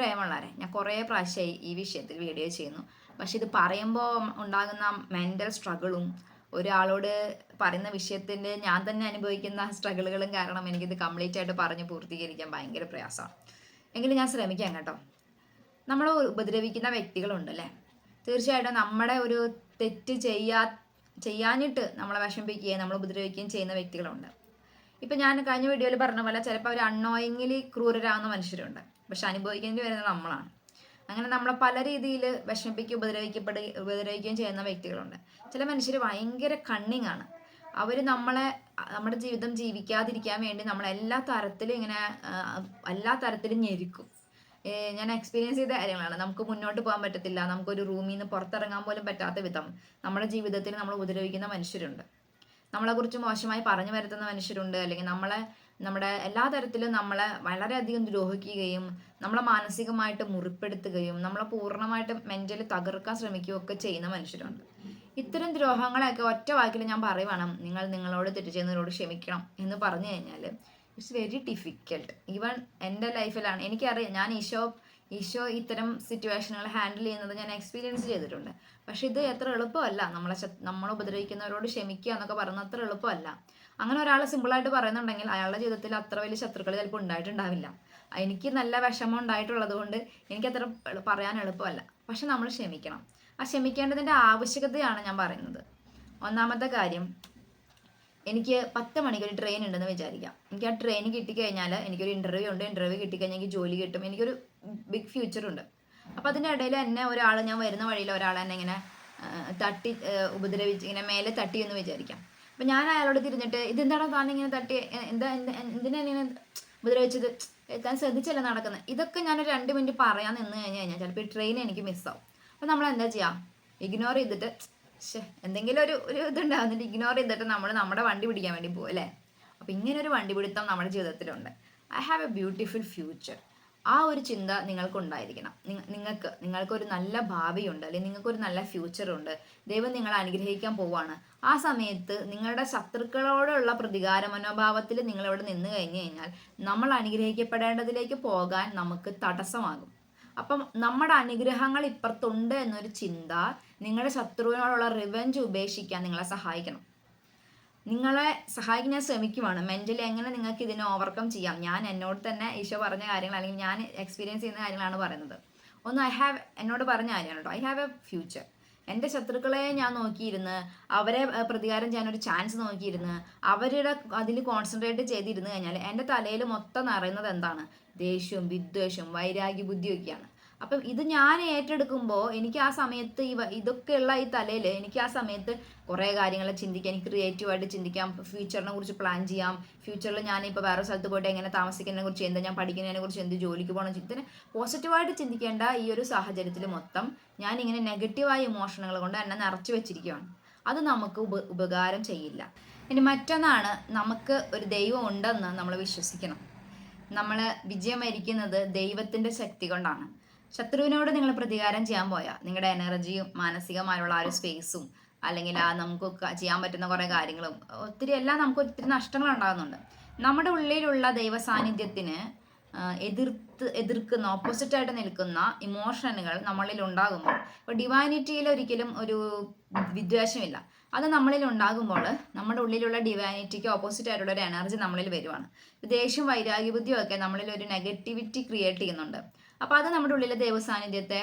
പ്രേമുള്ളവരെ ഞാൻ കുറേ പ്രാവശ്യമായി ഈ വിഷയത്തിൽ വീഡിയോ ചെയ്യുന്നു. പക്ഷെ ഇത് പറയുമ്പോൾ ഉണ്ടാകുന്ന മെന്റൽ സ്ട്രഗിളും ഒരാളോട് പറയുന്ന വിഷയത്തിന്റെ ഞാൻ തന്നെ അനുഭവിക്കുന്ന സ്ട്രഗിളുകളും കാരണം എനിക്കിത് കംപ്ലീറ്റ് ആയിട്ട് പറഞ്ഞ് പൂർത്തീകരിക്കാൻ ഭയങ്കര പ്രയാസമാണ്. എങ്കിലും ഞാൻ ശ്രമിക്കാം കേട്ടോ. നമ്മൾ ഉപദ്രവിക്കുന്ന വ്യക്തികളുണ്ട് അല്ലേ? തീർച്ചയായിട്ടും നമ്മുടെ ഒരു തെറ്റ് ചെയ്യാ ചെയ്യാനിട്ട് നമ്മളെ വിഷമിപ്പിക്കുകയും നമ്മൾ ഉപദ്രവിക്കുകയും ചെയ്യുന്ന വ്യക്തികളുണ്ട്. ഇപ്പം ഞാൻ കഴിഞ്ഞ വീഡിയോയിൽ പറഞ്ഞ പോലെ ചിലപ്പോൾ അവർ അണ്ണോയിങ്ങിലി ക്രൂരരാകുന്ന മനുഷ്യരുണ്ട്. പക്ഷെ അനുഭവിക്കേണ്ടി വരുന്നത് നമ്മളാണ്. അങ്ങനെ നമ്മളെ പല രീതിയിൽ വിഷമിപ്പിക്കുക ഉപദ്രവിക്കപ്പെടുക ഉപദ്രവിക്കുകയും ചെയ്യുന്ന വ്യക്തികളുണ്ട്. ചില മനുഷ്യർ ഭയങ്കര കണ്ണിങ് ആണ്. അവർ നമ്മളെ നമ്മുടെ ജീവിതം ജീവിക്കാതിരിക്കാൻ വേണ്ടി നമ്മളെല്ലാ തരത്തിലും ഇങ്ങനെ എല്ലാ തരത്തിലും ഞെരുക്കും. ഞാൻ എക്സ്പീരിയൻസ് ചെയ്ത കാര്യങ്ങളാണ്. നമുക്ക് മുന്നോട്ട് പോകാൻ പറ്റത്തില്ല. നമുക്കൊരു റൂമിൽ നിന്ന് പുറത്തിറങ്ങാൻ പോലും പറ്റാത്ത വിധം നമ്മുടെ ജീവിതത്തിൽ നമ്മൾ ഉപദ്രവിക്കുന്ന മനുഷ്യരുണ്ട്. നമ്മളെക്കുറിച്ച് മോശമായി പറഞ്ഞു വരുത്തുന്ന മനുഷ്യരുണ്ട്. അല്ലെങ്കിൽ നമ്മളെ നമ്മുടെ എല്ലാ തരത്തിലും നമ്മളെ വളരെയധികം ദ്രോഹിക്കുകയും നമ്മളെ മാനസികമായിട്ട് മുറിപ്പെടുത്തുകയും നമ്മളെ പൂർണമായിട്ട് മെന്റലി തകർക്കാൻ ശ്രമിക്കുകയും ഒക്കെ ചെയ്യുന്ന മനുഷ്യരുണ്ട്. ഇത്തരം ദ്രോഹങ്ങളെയൊക്കെ ഒറ്റ വാക്കിൽ ഞാൻ പറയുവാണ്. നിങ്ങൾ നിങ്ങളോട് തെറ്റ് ചെയ്യുന്നവരോട് ക്ഷമിക്കണം എന്ന് പറഞ്ഞു കഴിഞ്ഞാൽ ഇറ്റ്സ് വെരി ഡിഫിക്കൽട്ട് ഈവൻ എന്റെ ലൈഫിലാണ്. എനിക്കറിയാം ഞാൻ ഈശോ ഈശോ ഇത്തരം സിറ്റുവേഷനുകൾ ഹാൻഡിൽ ചെയ്യുന്നത് ഞാൻ എക്സ്പീരിയൻസ് ചെയ്തിട്ടുണ്ട്. പക്ഷെ ഇത് എത്ര എളുപ്പമല്ല. നമ്മളെ നമ്മളെ ഉപദ്രവിക്കുന്നവരോട് ക്ഷമിക്കുക എന്നൊക്കെ പറയുന്നത് അത്ര എളുപ്പമല്ല. അങ്ങനെ ഒരാൾ സിമ്പിളായിട്ട് പറയുന്നുണ്ടെങ്കിൽ അയാളുടെ ജീവിതത്തിൽ അത്ര വലിയ ശത്രുക്കൾ ചിലപ്പോൾ ഉണ്ടായിട്ടുണ്ടാവില്ല. എനിക്ക് നല്ല വിഷമം ഉണ്ടായിട്ടുള്ളത് കൊണ്ട് എനിക്കത്ര പറയാൻ എളുപ്പമല്ല. പക്ഷെ നമ്മൾ ക്ഷമിക്കണം. ആ ക്ഷമിക്കേണ്ടതിന്റെ ആവശ്യകതയാണ് ഞാൻ പറയുന്നത്. ഒന്നാമത്തെ കാര്യം എനിക്ക് പത്ത് മണിക്ക് ഒരു ട്രെയിൻ ഉണ്ടെന്ന് വിചാരിക്കാം. എനിക്ക് ആ ട്രെയിൻ കിട്ടിക്കഴിഞ്ഞാൽ എനിക്കൊരു ഇന്റർവ്യൂ ഉണ്ട്. ഇന്റർവ്യൂ കിട്ടിക്കഴിഞ്ഞാൽ എനിക്ക് ജോലി കിട്ടും. എനിക്കൊരു ബിഗ് ഫ്യൂച്ചർ ഉണ്ട്. അപ്പോൾ അതിന്റെ ഇടയിൽ എന്നെ ഒരാൾ ഞാൻ വരുന്ന വഴിയിൽ ഒരാൾ എന്നെ ഇങ്ങനെ തട്ടി ഉപദ്രവിച്ച് ഇങ്ങനെ മേലെ തട്ടി എന്ന് വിചാരിക്കാം. അപ്പം ഞാൻ അയാളോട് തിരിഞ്ഞിട്ട് ഇതെന്താണോ താൻ ഇങ്ങനെ തട്ടി എന്താ എന്ത് എന്തിനാ ഇങ്ങനെ ഉപദ്രവിച്ചത് താൻ ശ്രദ്ധിച്ചല്ല നടക്കുന്നത് ഇതൊക്കെ ഞാനൊരു രണ്ട് മിനിറ്റ് പറയാൻ നിന്ന് കഴിഞ്ഞ് കഴിഞ്ഞാൽ ചിലപ്പോൾ ഈ ട്രെയിൻ എനിക്ക് മിസ്സാവും അപ്പം നമ്മൾ എന്താ ചെയ്യുക ഇഗ്നോർ ചെയ്തിട്ട് എന്തെങ്കിലും ഒരു ഒരു ഇതുണ്ടാകുന്നിട്ട് ഇഗ്നോർ ചെയ്തിട്ട് നമ്മൾ നമ്മുടെ വണ്ടി പിടിക്കാൻ വേണ്ടി പോകും അല്ലേ? അപ്പൊ ഇങ്ങനെ ഒരു വണ്ടി പിടുത്തം നമ്മുടെ ജീവിതത്തിലുണ്ട്. I have a beautiful future ആ ഒരു ചിന്ത നിങ്ങൾക്ക് ഉണ്ടായിരിക്കണം നിങ്ങ- നിങ്ങൾക്ക് നിങ്ങൾക്കൊരു നല്ല ഭാവിയുണ്ട് അല്ലെങ്കിൽ നിങ്ങൾക്കൊരു നല്ല ഫ്യൂച്ചർ ഉണ്ട് ദൈവം നിങ്ങളെ അനുഗ്രഹിക്കാൻ പോവാണ്. ആ സമയത്ത് നിങ്ങളുടെ ശത്രുക്കളോടുള്ള പ്രതികാര മനോഭാവത്തിൽ നിങ്ങളിവിടെ നിന്ന് കഴിഞ്ഞു കഴിഞ്ഞാൽ നമ്മൾ അനുഗ്രഹിക്കപ്പെടേണ്ടതിലേക്ക് പോകാൻ നമുക്ക് തടസ്സമാകും. അപ്പം നമ്മുടെ അനുഗ്രഹങ്ങൾ ഇപ്പുറത്തുണ്ട് എന്നൊരു ചിന്ത നിങ്ങളുടെ ശത്രുവിനോടുള്ള റിവെഞ്ച് ഉപേക്ഷിക്കാൻ നിങ്ങളെ സഹായിക്കണം. നിങ്ങളെ സഹായിക്കാൻ ഞാൻ ശ്രമിക്കുവാണ്. മെന്റലി എങ്ങനെ നിങ്ങൾക്ക് ഇതിനെ ഓവർകം ചെയ്യാം? ഞാൻ എന്നോട് തന്നെ ഈശോ പറഞ്ഞ കാര്യങ്ങൾ അല്ലെങ്കിൽ ഞാൻ എക്സ്പീരിയൻസ് ചെയ്യുന്ന കാര്യങ്ങളാണ് പറയുന്നത്. ഒന്ന് ഐ ഹാവ് എന്നോട് പറഞ്ഞ കാര്യമാണ് കേട്ടോ. ഐ ഹാവ് എ ഫ്യൂച്ചർ എന്റെ ശത്രുക്കളെ ഞാൻ നോക്കിയിരുന്ന് അവരെ പ്രതികാരം ചെയ്യാൻ ഒരു ചാൻസ് നോക്കിയിരുന്ന് അവരുടെ അതിൽ കോൺസെൻട്രേറ്റ് ചെയ്തിരുന്നു കഴിഞ്ഞാൽ എന്റെ തലയിൽ മൊത്തം നിറയുന്നത് എന്താണ്? ദേഷ്യവും വിദ്വേഷവും വൈരാഗ്യ ബുദ്ധിയൊക്കെയാണ്. അപ്പം ഇത് ഞാൻ ഏറ്റെടുക്കുമ്പോൾ എനിക്ക് ആ സമയത്ത് ഈ ഇതൊക്കെയുള്ള ഈ തലയിൽ എനിക്ക് ആ സമയത്ത് കുറേ കാര്യങ്ങൾ ചിന്തിക്കാം എനിക്ക് ക്രിയേറ്റീവായിട്ട് ചിന്തിക്കാം ഫ്യൂച്ചറിനെ കുറിച്ച് പ്ലാൻ ചെയ്യാം ഫ്യൂച്ചറിൽ ഞാൻ ഇപ്പോൾ വേറെ സ്ഥലത്ത് പോയിട്ട് എങ്ങനെ താമസിക്കുന്നതിനെ കുറിച്ച് എന്താ ഞാൻ പഠിക്കുന്നതിനെ കുറിച്ച് എന്ത് ജോലിക്ക് പോകണം ഇങ്ങനെ പോസിറ്റീവായിട്ട് ചിന്തിക്കേണ്ട ഈ ഒരു സാഹചര്യത്തിൽ മൊത്തം ഞാൻ ഇങ്ങനെ നെഗറ്റീവായ ഇമോഷനുകൾ കൊണ്ട് എന്നെ നിറച്ചു വെച്ചിരിക്കുകയാണ് അത് നമുക്ക് ഉപ ഉപകാരം ചെയ്യില്ല. ഇനി മറ്റൊന്നാണ് നമുക്ക് ഒരു ദൈവം ഉണ്ടെന്ന് നമ്മൾ വിശ്വസിക്കണം. നമ്മൾ വിജയം വരിക്കുന്നത് ദൈവത്തിന്റെ ശക്തി കൊണ്ടാണ്. ശത്രുവിനോട് നിങ്ങൾ പ്രതികാരം ചെയ്യാൻ പോയാൽ നിങ്ങളുടെ എനർജിയും മാനസികമായുള്ള ആ ഒരു സ്പേസും അല്ലെങ്കിൽ ആ നമുക്ക് ചെയ്യാൻ പറ്റുന്ന കുറേ കാര്യങ്ങളും ഒത്തിരി എല്ലാം നമുക്ക് ഒത്തിരി നഷ്ടങ്ങൾ ഉണ്ടാകുന്നുണ്ട് നമ്മുടെ ഉള്ളിലുള്ള ദൈവ സാന്നിധ്യത്തിന് എതിർത്ത് എതിർക്കുന്ന ഓപ്പോസിറ്റായിട്ട് നിൽക്കുന്ന ഇമോഷനുകൾ നമ്മളിൽ ഉണ്ടാകുമ്പോൾ ഇപ്പോൾ ഡിവൈനിറ്റിയിൽ ഒരിക്കലും ഒരു വിദ്വേഷമില്ല. അത് നമ്മളിൽ ഉണ്ടാകുമ്പോൾ നമ്മുടെ ഉള്ളിലുള്ള ഡിവൈനിറ്റിക്ക് ഓപ്പോസിറ്റ് ആയിട്ടുള്ള ഒരു എനർജി നമ്മളിൽ വരുവാണ്. ദേഷ്യം വൈരാഗ്യബുദ്ധിയും ഒക്കെ നമ്മളിൽ ഒരു നെഗറ്റിവിറ്റി ക്രിയേറ്റ് ചെയ്യുന്നുണ്ട്. അപ്പോൾ അത് നമ്മുടെ ഉള്ളിലെ ദൈവസാന്നിധ്യത്തെ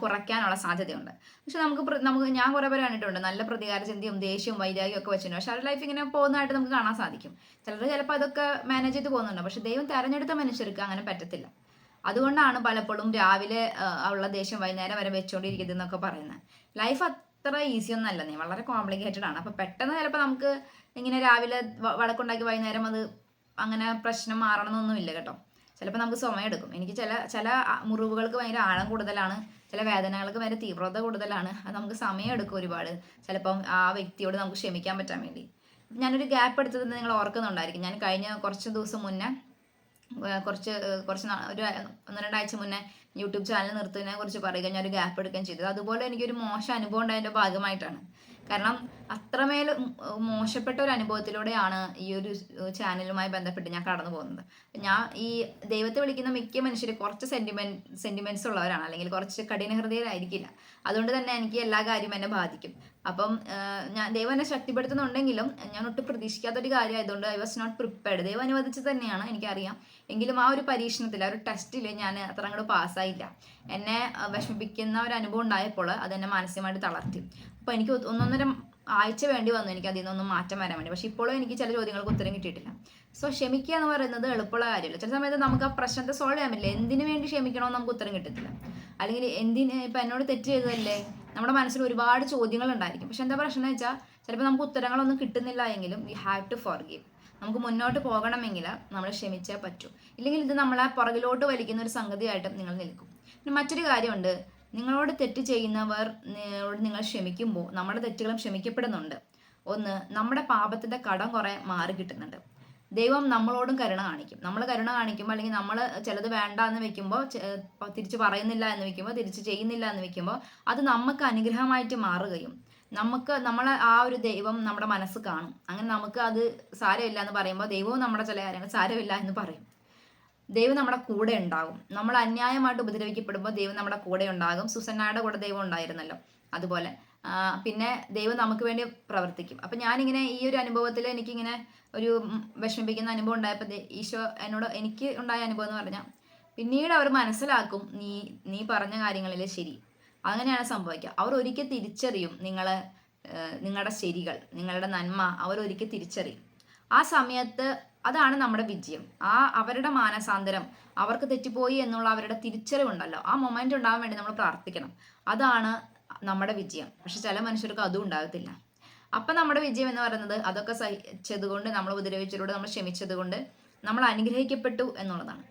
കുറയ്ക്കാനുള്ള സാധ്യതയുണ്ട്. പക്ഷെ നമുക്ക് നമുക്ക് ഞാൻ കുറേ പേര് കണ്ടിട്ടുണ്ട്. നല്ല പ്രതികാര ചിന്തയും ദേഷ്യവും വൈരാഗ്യവും ഒക്കെ വെച്ചിട്ടുണ്ട്. പക്ഷെ അവരുടെ ലൈഫ് ഇങ്ങനെ പോകുന്നതായിട്ട് നമുക്ക് കാണാൻ സാധിക്കും. ചിലർ ചിലപ്പോൾ അതൊക്കെ മാനേജ് ചെയ്ത് പോകുന്നുണ്ട്. പക്ഷെ ദൈവം തെരഞ്ഞെടുത്ത മനുഷ്യർക്ക് അങ്ങനെ പറ്റത്തില്ല. അതുകൊണ്ടാണ് പലപ്പോഴും രാവിലെ ഉള്ള ദേഷ്യം വൈകുന്നേരം വരെ വെച്ചുകൊണ്ടിരിക്കുന്നത് എന്നൊക്കെ പറയുന്നത്. ലൈഫ് അത്ര ഈസി ഒന്നും അല്ല. നീ വളരെ കോംപ്ലിക്കേറ്റഡ് ആണ്. അപ്പോൾ പെട്ടെന്ന് ചിലപ്പോൾ നമുക്ക് ഇങ്ങനെ രാവിലെ വളക്കുണ്ടാക്കി വൈകുന്നേരം അത് അങ്ങനെ പ്രശ്നം മാറണമെന്നൊന്നുമില്ല കേട്ടോ. ചിലപ്പോൾ നമുക്ക് സമയമെടുക്കും എനിക്ക് ചില ചില മുറിവുകൾക്ക് ഭയങ്കര ആഴം കൂടുതലാണ്. ചില വേദനകൾക്ക് ഭയങ്കര തീവ്രത കൂടുതലാണ്. അത് നമുക്ക് സമയമെടുക്കും ഒരുപാട്. ചിലപ്പം ആ വ്യക്തിയോട് നമുക്ക് ക്ഷമിക്കാൻ പറ്റാൻ വേണ്ടി. ഞാനൊരു ഗ്യാപ്പ് എടുത്തത് നിങ്ങൾ ഓർക്കുന്നുണ്ടായിരിക്കും. ഞാൻ കഴിഞ്ഞ കുറച്ച് ദിവസം മുന്നേ കുറച്ച് കുറച്ച് ഒരു ഒന്ന് രണ്ടാഴ്ച മുന്നേ യൂട്യൂബ് ചാനൽ നിർത്തുന്നതിനെ കുറിച്ച് പറയുക ഞാൻ ഒരു ഗ്യാപ്പ് എടുക്കുകയും ചെയ്തത് അതുപോലെ എനിക്കൊരു മോശം അനുഭവം ഉണ്ടായതിന്റെ ഭാഗമായിട്ടാണ്. കാരണം അത്രമേൽ മോശപ്പെട്ട ഒരു അനുഭവത്തിലൂടെയാണ് ഈ ഒരു ചാനലുമായി ബന്ധപ്പെട്ട് ഞാൻ കടന്നു പോകുന്നത്. ഞാൻ ഈ ദൈവത്തെ വിളിക്കുന്ന മിക്ക മനുഷ്യർ കുറച്ച് സെന്റിമെന്റ് സെന്റിമെന്റ്സ് ഉള്ളവരാണ്. അല്ലെങ്കിൽ കുറച്ച് കഠിന ഹൃദയരായിരിക്കില്ല അതുകൊണ്ട് തന്നെ എനിക്ക് എല്ലാ കാര്യവും എന്നെ ബാധിക്കും. അപ്പം ഞാൻ ദൈവം എന്നെ ശക്തിപ്പെടുത്തുന്നുണ്ടെങ്കിലും ഞാൻ ഒട്ടും പ്രതീക്ഷിക്കാത്ത ഒരു കാര്യമായതുകൊണ്ട് ഐ വാസ് നോട്ട് പ്രിപ്പയർഡ് ദൈവം അനുവദിച്ച് തന്നെയാണ് എനിക്കറിയാം. എങ്കിലും ആ ഒരു പരീക്ഷണത്തിൽ ആ ഒരു ടെസ്റ്റിൽ ഞാൻ അത്ര അങ്ങോട്ട് പാസ്സായില്ല എന്നെ വിഷമിപ്പിക്കുന്ന ഒരു അനുഭവം ഉണ്ടായപ്പോൾ അതെന്നെ മാനസികമായിട്ട് തളർത്തി. അപ്പോൾ എനിക്ക് ഒന്നൊന്നര ആഴ്ച വേണ്ടി വന്നു എനിക്ക് അതിൽ നിന്നൊന്നും മാറ്റം വരാൻ വേണ്ടി. പക്ഷെ ഇപ്പോഴും എനിക്ക് ചില ചോദ്യങ്ങൾക്ക് ഉത്തരം കിട്ടിയിട്ടില്ല. സോ ക്ഷമിക്കുക എന്ന് പറയുന്നത് എളുപ്പമുള്ള കാര്യമല്ല. ചില സമയത്ത് നമുക്ക് ആ പ്രശ്നത്തെ സോൾവ് ചെയ്യാൻ പറ്റില്ല. എന്തിനു വേണ്ടി ക്ഷമിക്കണമെന്ന് നമുക്ക് ഉത്തരം കിട്ടത്തില്ല. അല്ലെങ്കിൽ എന്തിന് ഇപ്പം എന്നോട് തെറ്റ് ചെയ്തതല്ലേ? നമ്മുടെ മനസ്സിൽ ഒരുപാട് ചോദ്യങ്ങൾ ഉണ്ടായിരിക്കും. പക്ഷെ എന്താ പ്രശ്നം എന്ന് വെച്ചാൽ ചിലപ്പോൾ നമുക്ക് ഉത്തരങ്ങളൊന്നും കിട്ടുന്നില്ല എങ്കിലും we have to forgive നമുക്ക് മുന്നോട്ട് പോകണമെങ്കിൽ നമ്മൾ ക്ഷമിച്ചേ പറ്റൂ. ഇല്ലെങ്കിൽ ഇത് നമ്മളെ പുറകിലോട്ട് വലിക്കുന്ന ഒരു സംഗതിയായിട്ടും നിങ്ങൾ നിൽക്കും. പിന്നെ മറ്റൊരു കാര്യമുണ്ട്. നിങ്ങളോട് തെറ്റ് ചെയ്യുന്നവർ നിങ്ങൾ ക്ഷമിക്കുമ്പോൾ നമ്മുടെ തെറ്റുകളും ക്ഷമിക്കപ്പെടുന്നുണ്ട്. ഒന്ന് നമ്മുടെ പാപത്തിന്റെ കടം കുറെ മാറി കിട്ടുന്നുണ്ട്. ദൈവം നമ്മളോടും കരുണ കാണിക്കും. നമ്മൾ കരുണ കാണിക്കുമ്പോൾ അല്ലെങ്കിൽ നമ്മൾ ചിലത് വേണ്ട എന്ന് വെക്കുമ്പോൾ തിരിച്ച് പറയുന്നില്ല എന്ന് വെക്കുമ്പോൾ തിരിച്ച് ചെയ്യുന്നില്ല എന്ന് വെക്കുമ്പോൾ അത് നമുക്ക് അനുഗ്രഹമായിട്ട് മാറുകയും നമുക്ക് നമ്മളെ ആ ഒരു ദൈവം നമ്മുടെ മനസ്സ് കാണും. അങ്ങനെ നമുക്ക് അത് സാരമില്ല എന്ന് പറയുമ്പോൾ ദൈവവും നമ്മുടെ ചില കാര്യങ്ങൾ സാരമില്ല എന്ന് പറയും. ദൈവം നമ്മുടെ കൂടെ ഉണ്ടാകും. നമ്മൾ അന്യായമായിട്ട് ഉപദ്രവിക്കപ്പെടുമ്പോൾ ദൈവം നമ്മുടെ കൂടെ ഉണ്ടാകും. സുസന്നായുടെ കൂടെ ദൈവം ഉണ്ടായിരുന്നല്ലോ. അതുപോലെ. പിന്നെ ദൈവം നമുക്ക് വേണ്ടി പ്രവർത്തിക്കും. അപ്പം ഞാനിങ്ങനെ ഈ ഒരു അനുഭവത്തിൽ എനിക്കിങ്ങനെ ഒരു വിഷമിപ്പിക്കുന്ന അനുഭവം ഉണ്ടായപ്പോൾ ഈശോ എന്നോട് എനിക്ക് ഉണ്ടായ അനുഭവം എന്ന് പറഞ്ഞാൽ പിന്നീട് അവർ മനസ്സിലാക്കും നീ നീ പറഞ്ഞ കാര്യങ്ങളിൽ ശരി. അങ്ങനെയാണ് സംഭവിക്കുക. അവർ ഒരിക്കൽ തിരിച്ചറിയും നിങ്ങളെ നിങ്ങളുടെ ശരികൾ നിങ്ങളുടെ നന്മ അവർ ഒരിക്കൽ തിരിച്ചറിയും. ആ സമയത്ത് അതാണ് നമ്മുടെ വിജയം. ആ അവരുടെ മാനസാന്തരം അവർക്ക് തെറ്റിപ്പോയി എന്നുള്ള അവരുടെ തിരിച്ചറിവുണ്ടല്ലോ ആ മൊമെന്റ് ഉണ്ടാകാൻ വേണ്ടി നമ്മൾ പ്രാർത്ഥിക്കണം. അതാണ് നമ്മുടെ വിജയം. പക്ഷെ ചില മനുഷ്യർക്ക് അതും ഉണ്ടാകത്തില്ല. അപ്പം നമ്മുടെ വിജയം എന്ന് പറയുന്നത് അതൊക്കെ സഹിച്ചതുകൊണ്ട് നമ്മൾ ഉപദ്രവിച്ചതിലൂടെ നമ്മൾ ക്ഷമിച്ചതുകൊണ്ട് നമ്മൾ അനുഗ്രഹിക്കപ്പെട്ടു എന്നുള്ളതാണ്.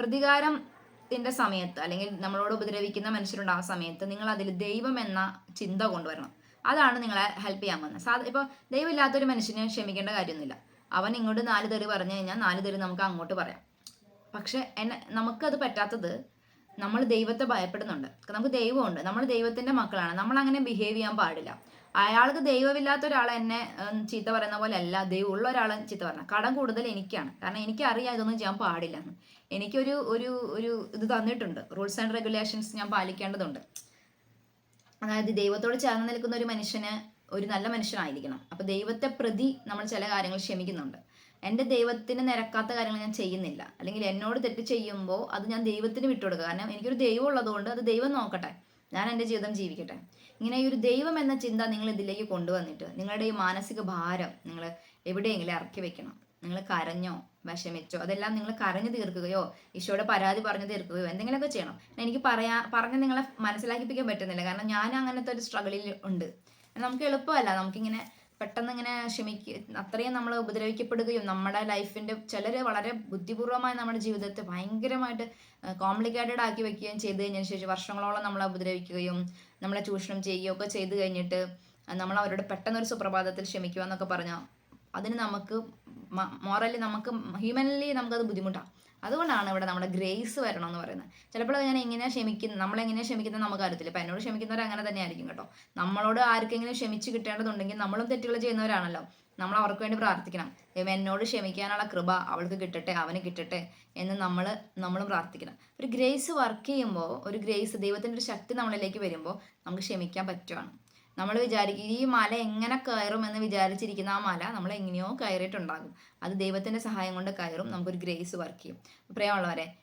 പ്രതികാരത്തിന്റെ സമയത്ത് അല്ലെങ്കിൽ നമ്മളോട് ഉപദ്രവിക്കുന്ന മനുഷ്യരുണ്ട് ആ സമയത്ത് നിങ്ങൾ അതിൽ ദൈവം എന്ന ചിന്ത കൊണ്ടുവരണം. അതാണ് നിങ്ങളെ ഹെൽപ്പ് ചെയ്യാൻ പോകുന്നത്. സാധാ ഇപ്പോൾ ദൈവമില്ലാത്തൊരു മനുഷ്യനെ ക്ഷമിക്കേണ്ട കാര്യമൊന്നുമില്ല. അവൻ ഇങ്ങോട്ട് നാല് തെറി പറഞ്ഞു കഴിഞ്ഞാൽ നാല് തെറി നമുക്ക് അങ്ങോട്ട് പറയാം. പക്ഷെ എന്നെ നമുക്കത് പറ്റാത്തത് നമ്മൾ ദൈവത്തെ ഭയപ്പെടുന്നുണ്ട്. നമുക്ക് ദൈവമുണ്ട്. നമ്മൾ ദൈവത്തിന്റെ മക്കളാണ്. നമ്മൾ അങ്ങനെ ബിഹേവ് ചെയ്യാൻ പാടില്ല. അയാൾക്ക് ദൈവമില്ലാത്ത ഒരാൾ എന്നെ ചീത്ത പറയുന്ന പോലെ അല്ല. ദൈവം ഉള്ള ഒരാളെ ചീത്ത പറഞ്ഞ. കടം കൂടുതൽ എനിക്കാണ്. കാരണം എനിക്കറിയാം ഇതൊന്നും ചെയ്യാൻ പാടില്ല എന്ന്. എനിക്കൊരു ഒരു ഒരു ഇത് തന്നിട്ടുണ്ട്. റൂൾസ് ആൻഡ് റെഗുലേഷൻസ് ഞാൻ പാലിക്കേണ്ടതുണ്ട്. അതായത് ദൈവത്തോട് ചേർന്ന് നിൽക്കുന്ന ഒരു മനുഷ്യന് ഒരു നല്ല മനുഷ്യനായിരിക്കണം. അപ്പൊ ദൈവത്തെ പ്രതി നമ്മൾ ചില കാര്യങ്ങൾ ക്ഷമിക്കുന്നുണ്ട്. എന്റെ ദൈവത്തിന് നിരക്കാത്ത കാര്യങ്ങൾ ഞാൻ ചെയ്യുന്നില്ല. അല്ലെങ്കിൽ എന്നോട് തെറ്റ് ചെയ്യുമ്പോൾ അത് ഞാൻ ദൈവത്തിന് വിട്ടുകൊടുക്കുക കാരണം എനിക്കൊരു ദൈവം ഉള്ളതുകൊണ്ട് അത് ദൈവം നോക്കട്ടെ. ഞാൻ എന്റെ ജീവിതം ജീവിക്കട്ടെ. ഇങ്ങനെ ഈ ഒരു ദൈവം എന്ന ചിന്ത നിങ്ങൾ ഇതിലേക്ക് കൊണ്ടുവന്നിട്ട് നിങ്ങളുടെ ഈ മാനസിക ഭാരം നിങ്ങൾ എവിടെയെങ്കിലും ഇറക്കി വെക്കണം. നിങ്ങൾ കരഞ്ഞോ വിഷമിച്ചോ അതെല്ലാം നിങ്ങൾ കരഞ്ഞു തീർക്കുകയോ ഈശോയുടെ പരാതി പറഞ്ഞു തീർക്കുകയോ എന്തെങ്കിലുമൊക്കെ ചെയ്യണം. എനിക്ക് പറയാ പറഞ്ഞ് നിങ്ങളെ മനസ്സിലാക്കിപ്പിക്കാൻ പറ്റുന്നില്ല. കാരണം ഞാൻ അങ്ങനത്തെ ഒരു സ്ട്രഗിളിൽ ഉണ്ട്. നമുക്ക് എളുപ്പമല്ല. നമുക്കിങ്ങനെ പെട്ടെന്ന് ഇങ്ങനെ ക്ഷമിക്ക അത്രയും നമ്മൾ ഉപദ്രവിക്കപ്പെടുകയും നമ്മുടെ ലൈഫിന്റെ ചിലർ വളരെ ബുദ്ധിപൂർവമായി നമ്മുടെ ജീവിതത്തെ ഭയങ്കരമായിട്ട് കോംപ്ലിക്കേറ്റഡ് ആക്കി വെക്കുകയും ചെയ്ത് കഴിഞ്ഞതിന് ശേഷം വർഷങ്ങളോളം നമ്മളെ ഉപദ്രവിക്കുകയും നമ്മളെ ചൂഷണം ചെയ്യുകയോ ഒക്കെ ചെയ്ത് കഴിഞ്ഞിട്ട് നമ്മൾ അവരോട് പെട്ടെന്ന് ഒരു സുപ്രഭാതത്തിൽ ക്ഷമിക്കുക എന്നൊക്കെ പറഞ്ഞാൽ അതിന് നമുക്ക് മോറലി നമുക്ക് ഹ്യൂമൻലി നമുക്കത് ബുദ്ധിമുട്ടാണ് അതുകൊണ്ടാണ് ഇവിടെ നമ്മുടെ ഗ്രേസ് വരണം എന്ന് പറയുന്നത്. ചിലപ്പോൾ ഞാൻ എങ്ങനെയാണ് ക്ഷമിക്കുന്നത് നമ്മളെങ്ങനെയാണ് ക്ഷമിക്കുന്നത് നമുക്ക് അറിയത്തില്ല ഇപ്പം എന്നോട് ക്ഷമിക്കുന്നവർ അങ്ങനെ തന്നെ ആയിരിക്കും കേട്ടോ. നമ്മളോട് ആർക്കെങ്കിലും ക്ഷമിച്ച് കിട്ടേണ്ടതുണ്ടെങ്കിൽ നമ്മളും തെറ്റുകൾ ചെയ്യുന്നവരാണല്ലോ. നമ്മൾ അവർക്ക് വേണ്ടി പ്രാർത്ഥിക്കണം. എന്നോട് ക്ഷമിക്കാനുള്ള കൃപ അവൾക്ക് കിട്ടട്ടെ അവന് കിട്ടട്ടെ എന്ന് നമ്മൾ നമ്മളും പ്രാർത്ഥിക്കണം. ഒരു ഗ്രേസ് വർക്ക് ചെയ്യുമ്പോൾ ഒരു ഗ്രേസ് ദൈവത്തിന്റെ ഒരു ശക്തി നമ്മളിലേക്ക് വരുമ്പോൾ നമുക്ക് ക്ഷമിക്കാൻ പറ്റുവാണ്. നമ്മൾ വിചാരിക്കും ഈ മല എങ്ങനെ കയറും എന്ന് വിചാരിച്ചിരിക്കുന്ന ആ മല നമ്മൾ എങ്ങനെയോ കയറിയിട്ടുണ്ടാകും. അത് ദൈവത്തിന്റെ സഹായം കൊണ്ട് കയറും നമുക്കൊരു ഗ്രേസ് വർക്ക് ചെയ്യും. പ്രിയമുള്ളവരെ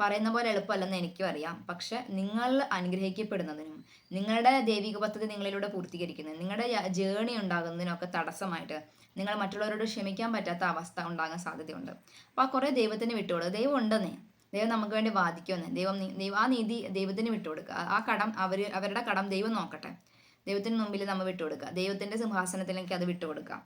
പറയുന്ന പോലെ എളുപ്പമല്ലെന്ന് എനിക്കും അറിയാം. പക്ഷെ നിങ്ങൾ അനുഗ്രഹിക്കപ്പെടുന്നതിനും നിങ്ങളുടെ ദൈവിക പദ്ധതി നിങ്ങളിലൂടെ പൂർത്തീകരിക്കുന്നതിനും നിങ്ങളുടെ ജേണി ഉണ്ടാകുന്നതിനൊക്കെ തടസ്സമായിട്ട് നിങ്ങൾ മറ്റുള്ളവരോട് ക്ഷമിക്കാൻ പറ്റാത്ത അവസ്ഥ ഉണ്ടാകാൻ സാധ്യതയുണ്ട്. അപ്പോൾ ആ കുറേ ദൈവത്തിന് വിട്ടുകൊടുക്കുക. ദൈവം ഉണ്ടെന്നേ. ദൈവം നമുക്ക് വേണ്ടി വാദിക്കുമെന്ന്. ദൈവം ദൈവം ആ നീതി ദൈവത്തിന് വിട്ടുകൊടുക്കുക. ആ- കടം അവർ അവരുടെ കടം ദൈവം നോക്കട്ടെ. ദൈവത്തിന് മുമ്പിൽ നമ്മൾ വിട്ടുകൊടുക്കുക ദൈവത്തിന്റെ സിംഹാസനത്തിലേക്ക് അത് വിട്ടുകൊടുക്കുക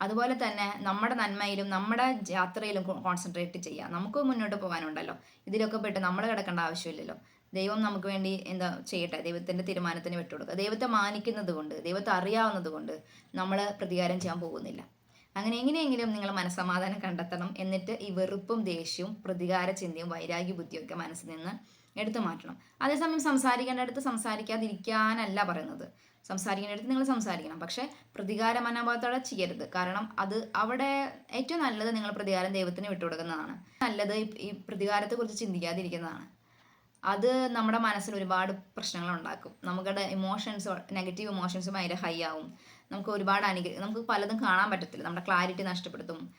അതുപോലെ തന്നെ നമ്മുടെ നന്മയിലും നമ്മുടെ യാത്രയിലും കോൺസെൻട്രേറ്റ് ചെയ്യുക. നമുക്ക് മുന്നോട്ട് പോകാനുണ്ടല്ലോ. ഇതിലൊക്കെ പെട്ട് നമ്മൾ കിടക്കേണ്ട ആവശ്യമില്ലല്ലോ. ദൈവം നമുക്ക് വേണ്ടി എന്താ ചെയ്യട്ടെ? ദൈവത്തിന്റെ തീരുമാനത്തിന് വിട്ടുകൊടുക്കുക ദൈവത്തെ മാനിക്കുന്നത് കൊണ്ട് ദൈവത്തെ അറിയാവുന്നത് കൊണ്ട് നമ്മൾ പ്രതികാരം ചെയ്യാൻ പോകുന്നില്ല. അങ്ങനെ എങ്ങനെയെങ്കിലും നിങ്ങൾ മനസ്സമാധാനം കണ്ടെത്തണം. എന്നിട്ട് ഈ വെറുപ്പും ദേഷ്യവും പ്രതികാര ചിന്തയും വൈരാഗ്യ ബുദ്ധിയൊക്കെ മനസ്സിൽ നിന്ന് എടുത്തു മാറ്റണം. അതേസമയം സംസാരിക്കേണ്ടടുത്ത് സംസാരിക്കാതിരിക്കാനല്ല പറയുന്നത്. സംസാരിക്കേണ്ടടുത്ത് നിങ്ങൾ സംസാരിക്കണം. പക്ഷേ പ്രതികാര മനോഭാവത്തോടെ ചെയ്യരുത്. കാരണം അത് അവിടെ ഏറ്റവും നല്ലത് നിങ്ങൾ പ്രതികാരം ദൈവത്തിന് വിട്ടുകൊടുക്കുന്നതാണ്. നല്ലത് ഈ- പ്രതികാരത്തെ പ്രതികാരത്തെക്കുറിച്ച് ചിന്തിക്കാതിരിക്കുന്നതാണ്. അത് നമ്മുടെ മനസ്സിൽ ഒരുപാട് പ്രശ്നങ്ങൾ ഉണ്ടാക്കും. നമ്മുടെ ഇമോഷൻസ് നെഗറ്റീവ് ഇമോഷൻസ് ഭയങ്കര ഹൈ ആവും. നമുക്ക് ഒരുപാട് അനുഗ്രഹം നമുക്ക് പലതും കാണാൻ പറ്റത്തില്ല. നമ്മുടെ ക്ലാരിറ്റി നഷ്ടപ്പെടുത്തും.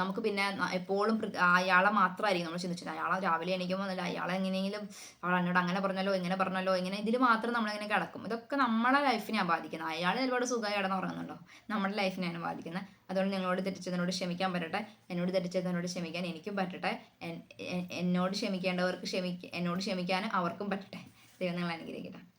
നമുക്ക് പിന്നെ എപ്പോഴും അയാളെ മാത്രമായിരിക്കും നമ്മൾ ചിന്തിച്ചത് അയാളെ രാവിലെ എണീക്കുമ്പോൾ എന്നല്ല അയാളെ എങ്ങനെയെങ്കിലും അവൾ എന്നോട് അങ്ങനെ പറഞ്ഞല്ലോ ഇങ്ങനെ പറഞ്ഞല്ലോ ഇങ്ങനെ ഇതിൽ മാത്രം നമ്മളിങ്ങനെ കിടക്കും. ഇതൊക്കെ നമ്മളെ ലൈഫിനെയാണ് ബാധിക്കുന്നത്. അയാൾ ഒരുപാട് സുഖമായി കിടന്നുറങ്ങുന്നുണ്ടോ നമ്മുടെ ലൈഫിനെയാണ് ബാധിക്കുന്നത്. അതുകൊണ്ട് നിങ്ങളോട് തെറ്റിച്ചതിനോട് ക്ഷമിക്കാൻ പറ്റട്ടെ. എന്നോട് തെറ്റിച്ചതിനോട് ക്ഷമിക്കാൻ എനിക്കും പറ്റട്ടെ. എന്നോട് ക്ഷമിക്കേണ്ടവർക്ക് ക്ഷമിക്ക എന്നോട് ക്ഷമിക്കാനും അവർക്കും പറ്റട്ടെ. ദൈവം നിങ്ങൾ അനുഗ്രഹിക്കട്ടെ.